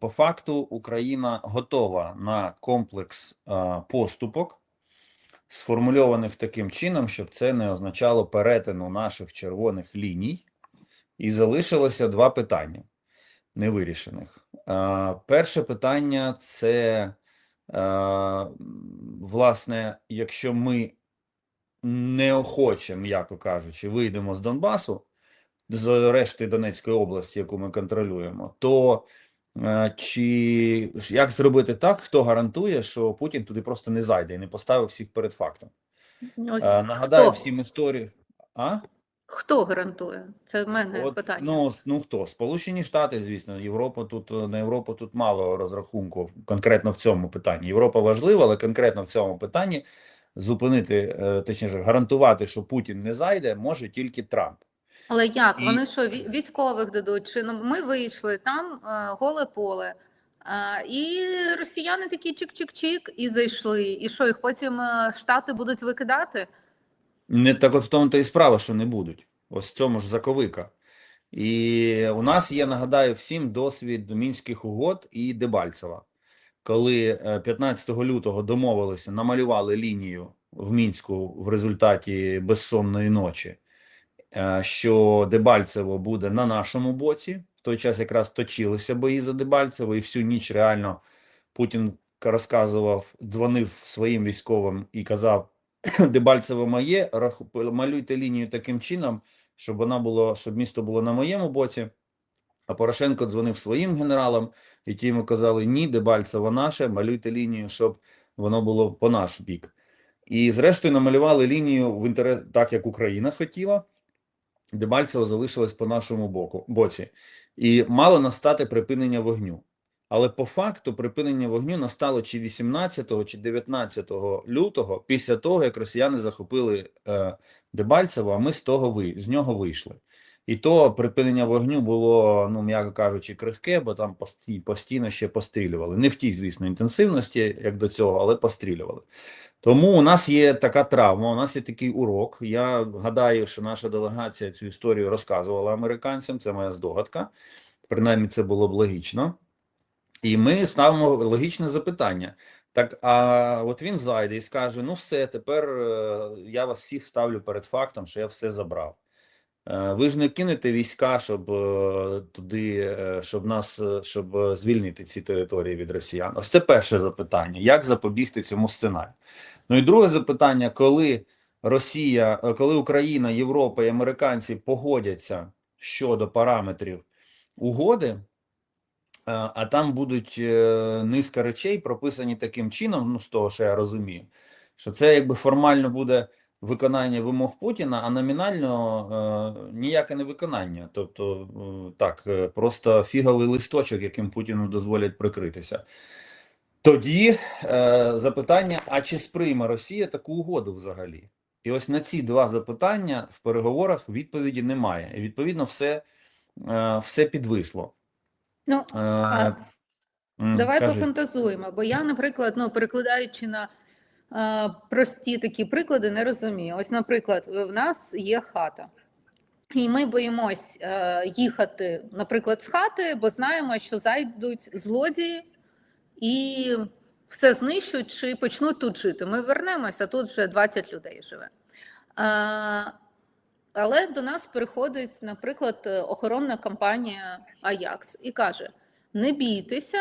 По факту Україна готова на комплекс е, поступок, сформульованих таким чином, щоб це не означало перетину наших червоних ліній, і залишилося два питання невирішених. Е, Перше питання це, е, власне, якщо ми неохоче, м'яко кажучи, вийдемо з Донбасу, з решти Донецької області, яку ми контролюємо, то чи як зробити так, хто гарантує, що Путін туди просто не зайде і не поставив всіх перед фактом? Ось Е, Нагадаю хто? всім історію. А? Хто гарантує? Це в мене От, питання. ну, ну хто? Сполучені Штати, звісно, Європа тут е, на Європу тут мало розрахунку конкретно в цьому питанні. Європа важлива, але конкретно в цьому питанні зупинити, е, точніше, гарантувати, що Путін не зайде, може тільки Трамп. Але як? і- Вони що, ві- військових дадуть? Чи ну, ми вийшли, там е, голе поле, е, і росіяни такі чик-чик-чик і зайшли. І що, їх потім е, Штати будуть викидати? Не так от в тому то і справа, що не будуть. Ось в цьому ж заковика. І у нас є, нагадаю, всім досвід Мінських угод і Дебальцева. Коли е, 15 лютого домовилися, намалювали лінію в Мінську в результаті безсонної ночі, що Дебальцево буде на нашому боці. В той час якраз точилися бої за Дебальцево, і всю ніч реально Путін розказував, дзвонив своїм військовим і казав: Дебальцево моє, малюйте лінію таким чином, щоб вона було, щоб місто було на моєму боці. А Порошенко дзвонив своїм генералам, і ті йому казали: ні, Дебальцево наше, малюйте лінію, щоб воно було по наш бік. І зрештою намалювали лінію в інтерес, так, як Україна хотіла. Дебальцево залишилось по нашому боку, боці. І мало настати припинення вогню. Але по факту припинення вогню настало чи 18 чи 19 лютого, після того, як росіяни захопили е, Дебальцево, а ми з того ви, з нього вийшли. І то припинення вогню було, ну м'яко кажучи, крихке, бо там постійно ще пострілювали. Не в тій, звісно, інтенсивності, як до цього, але пострілювали. Тому у нас є така травма, у нас є такий урок. Я гадаю, що наша делегація цю історію розказувала американцям. Це моя здогадка. Принаймні, це було б логічно. І ми ставимо логічне запитання. Так, а от він зайде і скаже: ну все, тепер е, я вас всіх ставлю перед фактом, що я все забрав. Е, Ви ж не кинете війська, щоб е, туди, е, щоб нас, щоб звільнити ці території від росіян. Ось це перше запитання: як запобігти цьому сценарію? Ну і друге запитання: коли Росія, коли Україна, Європа і американці погодяться щодо параметрів угоди, а там будуть низка речей прописані таким чином, ну з того, що я розумію, що це якби формально буде виконання вимог Путіна, а номінально е, ніяке не виконання. Тобто, е, так, е, просто фіговий листочок, яким Путіну дозволять прикритися. Тоді е, запитання: а чи сприйме Росія таку угоду взагалі? І ось на ці два запитання в переговорах відповіді немає. І відповідно все, е, все підвисло. Ну, Е, а давай кажи. пофантазуємо. Бо я, наприклад, ну, перекладаючи на прості такі приклади, не розумію. Ось, наприклад, в нас є хата. І ми боїмось е, їхати, наприклад, з хати, бо знаємо, що зайдуть злодії і все знищують чи почнуть тут жити. Ми вернемося, тут вже 20 людей живе. Е, але до нас приходить, наприклад, е, охоронна компанія Аякс і каже: не бійтеся,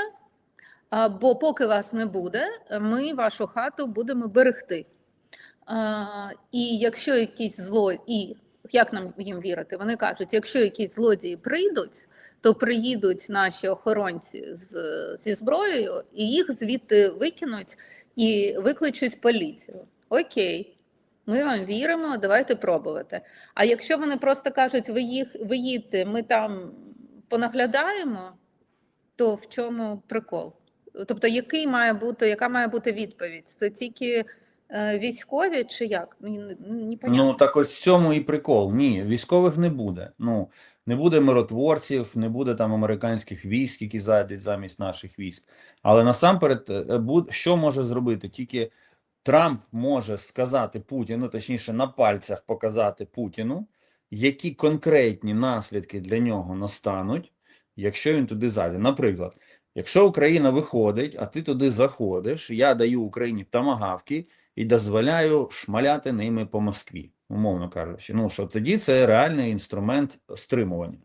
бо поки вас не буде, ми вашу хату будемо берегти. І якщо якісь зло, і як нам їм вірити? Вони кажуть, якщо якісь злодії прийдуть, то приїдуть наші охоронці з, зі зброєю і їх звідти викинуть і викличуть поліцію. Окей, ми вам віримо, давайте пробувати. А якщо вони просто кажуть, ви їх ви їдьте, ми там понаглядаємо, то в чому прикол? Тобто, який має бути, яка має бути відповідь? Це тільки е, військові чи як? Ні, ні. Ну так ось в цьому і прикол. Ні, військових не буде. Ну не буде миротворців, не буде там американських військ, які зайдуть замість наших військ. Але насамперед, е, що може зробити? Тільки Трамп може сказати Путіну, точніше, на пальцях показати Путіну, які конкретні наслідки для нього настануть, якщо він туди зайде. Наприклад, Якщо Україна виходить, а ти туди заходиш, я даю Україні тамагавки і дозволяю шмаляти ними по Москві, умовно кажучи. Ну що тоді це реальний інструмент стримування.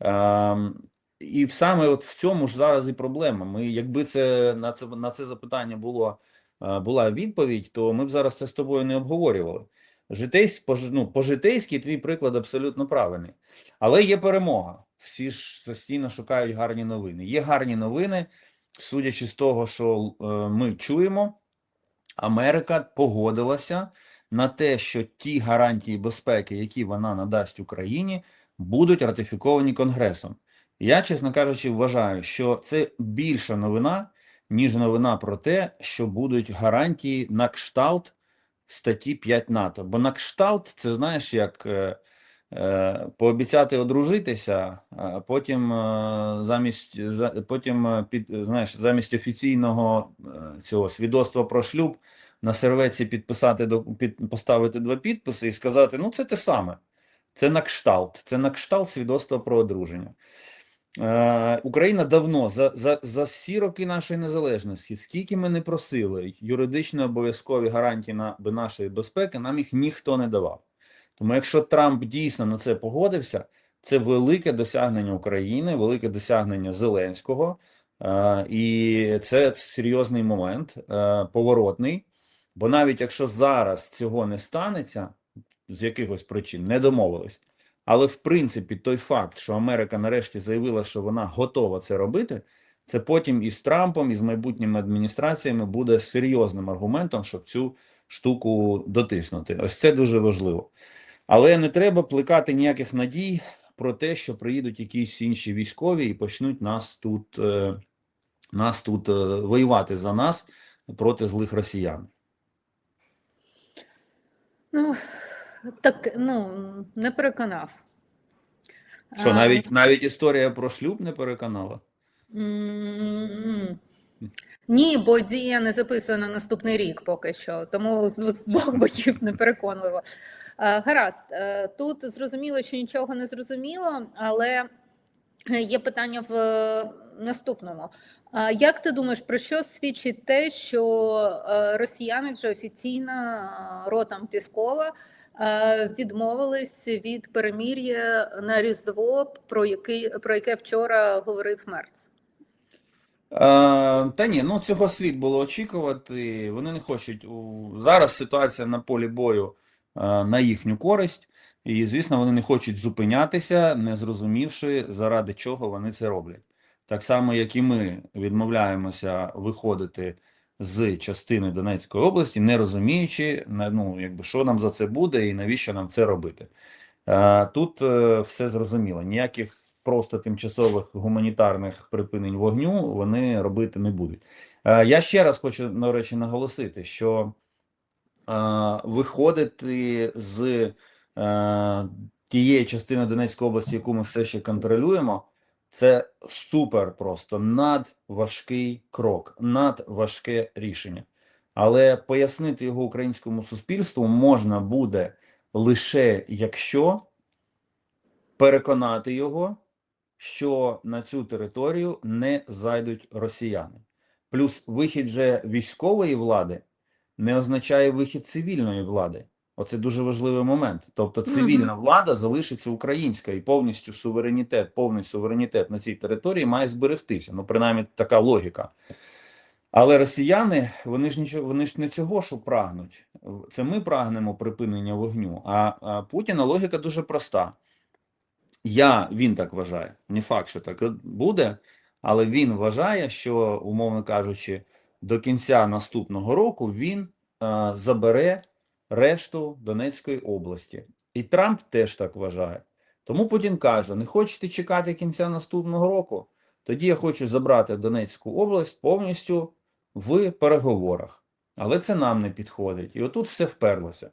Ем, і саме от в цьому ж зараз і проблема. Ми, якби це на це на це запитання було е, була відповідь, то ми б зараз це з тобою не обговорювали. Житейсь, ну, по-житейськи твій приклад абсолютно правильний. Але є перемога. Всі ж постійно шукають гарні новини. Є гарні новини, судячи з того, що е, ми чуємо, Америка погодилася на те, що ті гарантії безпеки, які вона надасть Україні, будуть ратифіковані Конгресом. Я, чесно кажучи, вважаю, що це більша новина, ніж новина про те, що будуть гарантії на кшталт статті 5 НАТО. Бо на кшталт, це знаєш, як е, пообіцяти одружитися, а потім е, замість потім е, під знаєш, замість офіційного е, цього свідоцтва про шлюб на сервеці підписати до під, поставити два підписи і сказати: ну це те саме. Це на кшталт, це на кшталт свідоцтва про одруження. Е, Україна давно за, за, за всі роки нашої незалежності, скільки ми не просили юридично обов'язкові гарантії на нашої безпеки, нам їх ніхто не давав. Тому, якщо Трамп дійсно на це погодився, це велике досягнення України, велике досягнення Зеленського, е, і це серйозний момент, е, поворотний. Бо навіть якщо зараз цього не станеться, з якихось причин не домовились. Але в принципі, той факт, що Америка нарешті заявила, що вона готова це робити, це потім із Трампом, і з майбутніми адміністраціями буде серйозним аргументом, щоб цю штуку дотиснути. Ось це дуже важливо. Але не треба плекати ніяких надій про те, що приїдуть якісь інші військові і почнуть нас тут, е, нас тут е, воювати за нас проти злих росіян. Ну, так, ну, не переконав. Що А, навіть навіть історія про шлюб не переконала. Ні, бо дія не записана на наступний рік поки що, тому з двох боків не переконливо. Е, Гаразд, е, тут зрозуміло, що нічого не зрозуміло, але є питання в е, наступному. Як ти думаєш, про що свідчить те, що е, росіяни вже офіційно е, ротом Піскова е, відмовились від перемір'я на Різдво, про який про яке вчора говорив Мерц? Е, та ні, ну цього слід було очікувати. Вони не хочуть. Зараз ситуація на полі бою е, на їхню користь, і, звісно, вони не хочуть зупинятися, не зрозумівши, заради чого вони це роблять. Так само, як і ми відмовляємося виходити з частини Донецької області, не розуміючи, ну, якби, що нам за це буде і навіщо нам це робити. Е, Тут е, все зрозуміло. Ніяких просто тимчасових гуманітарних припинень вогню вони робити не будуть. Е, Я ще раз хочу, до речі, наголосити, що е, виходити з е, тієї частини Донецької області, яку ми все ще контролюємо, це супер просто надважкий крок, надважке рішення. Але пояснити його українському суспільству можна буде лише якщо переконати його, що на цю територію не зайдуть росіяни. Плюс вихід же військової влади не означає вихід цивільної влади. Оце дуже важливий момент. Тобто цивільна влада залишиться українська і повністю суверенітет, повний суверенітет на цій території має зберегтися. Ну, принаймні, така логіка. Але росіяни, вони ж нічого, вони ж не цього що прагнуть. Це ми прагнемо припинення вогню. А, а Путіна логіка дуже проста. Я, він так вважає. Не факт, що так буде, але він вважає, що, умовно кажучи, до кінця наступного року він е, забере решту Донецької області. І Трамп теж так вважає. Тому Путін каже: не хочете чекати кінця наступного року? Тоді я хочу забрати Донецьку область повністю в переговорах. Але це нам не підходить. І отут все вперлося.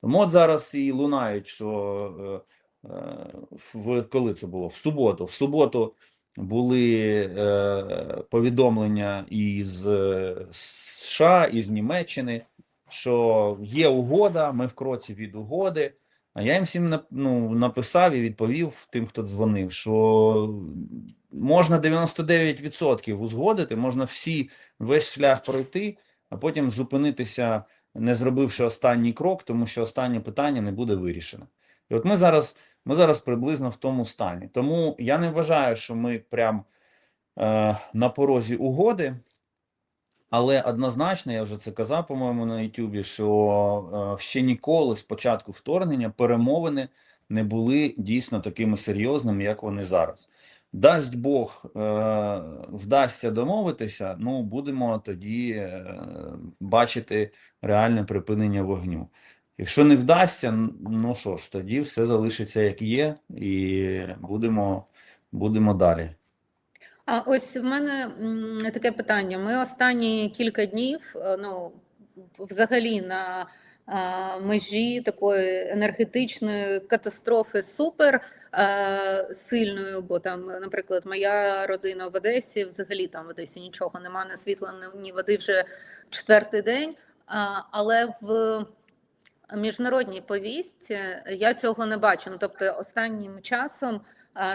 Тому от зараз і лунають, що е, е, в коли це було? В суботу. В суботу були е, повідомлення із е, США, із Німеччини, що є угода, ми в кроці від угоди. А я їм всім ну, написав і відповів тим, хто дзвонив, що можна 99% узгодити, можна всі весь шлях пройти, а потім зупинитися, не зробивши останній крок, тому що останнє питання не буде вирішено. І от ми зараз, ми зараз приблизно в тому стані. Тому я не вважаю, що ми прям е, на порозі угоди. Але однозначно, я вже це казав, по-моєму, на Ютубі, що е, ще ніколи з початку вторгнення перемовини не були дійсно такими серйозними, як вони зараз. Дасть Бог, е, вдасться домовитися, ну будемо тоді е, бачити реальне припинення вогню. Якщо не вдасться, ну що ж, тоді все залишиться як є, і будемо, будемо далі. А ось в мене таке питання. Ми останні кілька днів, е, ну, взагалі на межі такої енергетичної катастрофи супер е, сильною, бо там, наприклад, моя родина в Одесі, взагалі там в Одесі нічого нема, ні світла, ні- води вже четвертий день. Але в міжнародній повістці я цього не бачу. Ну, тобто, останнім часом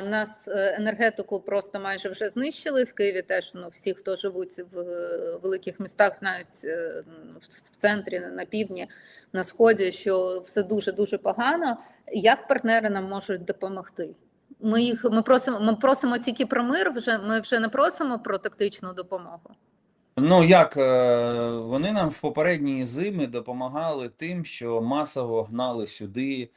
нас е, енергетику просто майже вже знищили в Києві. Теж ну всі, хто живуть в е, великих містах, знають е, в центрі, на півдні, на сході, що все дуже дуже погано. Як партнери нам можуть допомогти? Ми їх ми просимо. Ми просимо тільки про мир. Вже ми вже не просимо про тактичну допомогу. Ну, як е, вони нам в попередні зими допомагали тим, що масово гнали сюди,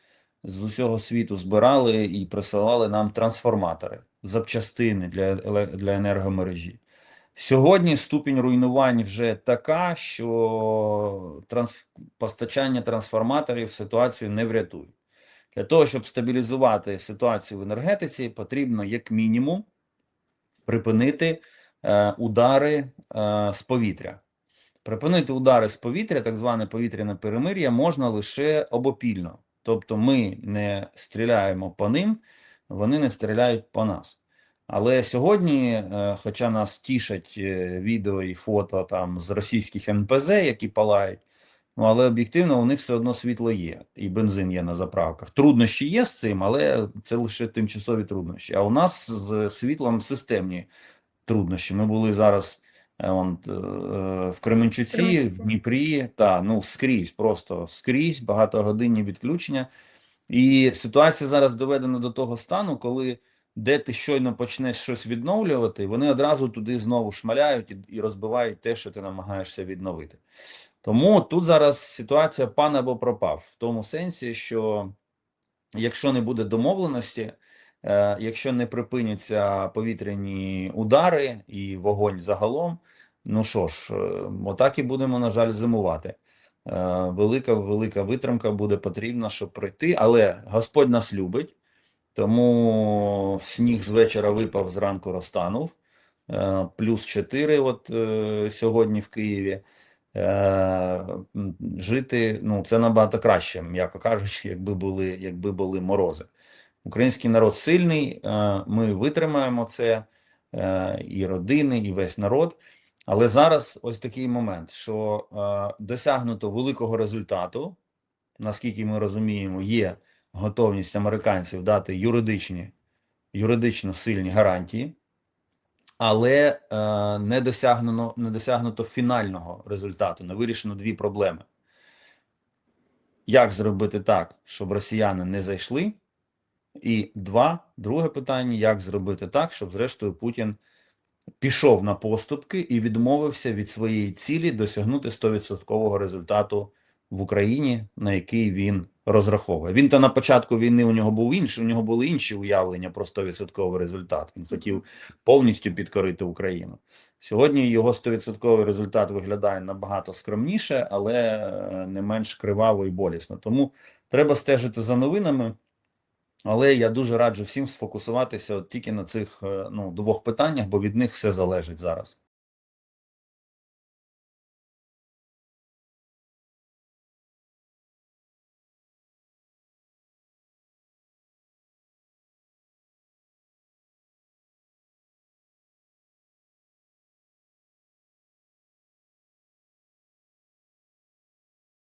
з усього світу збирали і присилали нам трансформатори, запчастини для, для енергомережі. Сьогодні ступінь руйнувань вже така, що транс... постачання трансформаторів ситуацію не врятує. Для того, щоб стабілізувати ситуацію в енергетиці, потрібно як мінімум припинити удари е, з повітря. Припинити удари з повітря, так зване повітряне перемир'я, можна лише обопільно. Тобто ми не стріляємо по ним, вони не стріляють по нас. Але сьогодні, е, хоча нас тішать е, відео і фото там з російських НПЗ, які палають, ну але об'єктивно у них все одно світло є, і бензин є на заправках. Труднощі є з цим, але це лише тимчасові труднощі. А у нас з світлом системні труднощі. Ми були зараз е, он, е, в Кременчуці, в Дніпрі, та ну скрізь, просто скрізь багатогодинні відключення. І ситуація зараз доведена до того стану, коли де ти щойно почнеш щось відновлювати, вони одразу туди знову шмаляють і, розбивають те, що ти намагаєшся відновити. Тому тут зараз ситуація пан або пропав, в тому сенсі, що якщо не буде домовленості, якщо не припиняться повітряні удари і вогонь загалом, ну що ж, е, отак і будемо, на жаль, зимувати. Е, Велика, велика витримка буде потрібна, щоб пройти, але Господь нас любить, тому сніг з вечора випав, зранку розтанув. Е, Плюс 4 от е, сьогодні в Києві. Е, Жити, ну, це набагато краще, м'яко кажучи, якби були, якби були морози. Український народ сильний, е, ми витримаємо це, е, і родини, і весь народ. Але зараз ось такий момент, що е, досягнуто великого результату, наскільки ми розуміємо, є готовність американців дати юридичні, юридично сильні гарантії, але не досягнено, не досягнуто фінального результату, не вирішено дві проблеми. Як зробити так, щоб росіяни не зайшли? І два, друге питання: як зробити так, щоб зрештою Путін пішов на поступки і відмовився від своєї цілі досягнути 100% результату в Україні, на який він розраховує. Він то на початку війни у нього був інший, у нього були інші уявлення про 100% результат. Він хотів повністю підкорити Україну. Сьогодні його 100% результат виглядає набагато скромніше, але е, не менш криваво і болісно. Тому треба стежити за новинами. Але я дуже раджу всім сфокусуватися от тільки на цих е, ну, двох питаннях, бо від них все залежить зараз.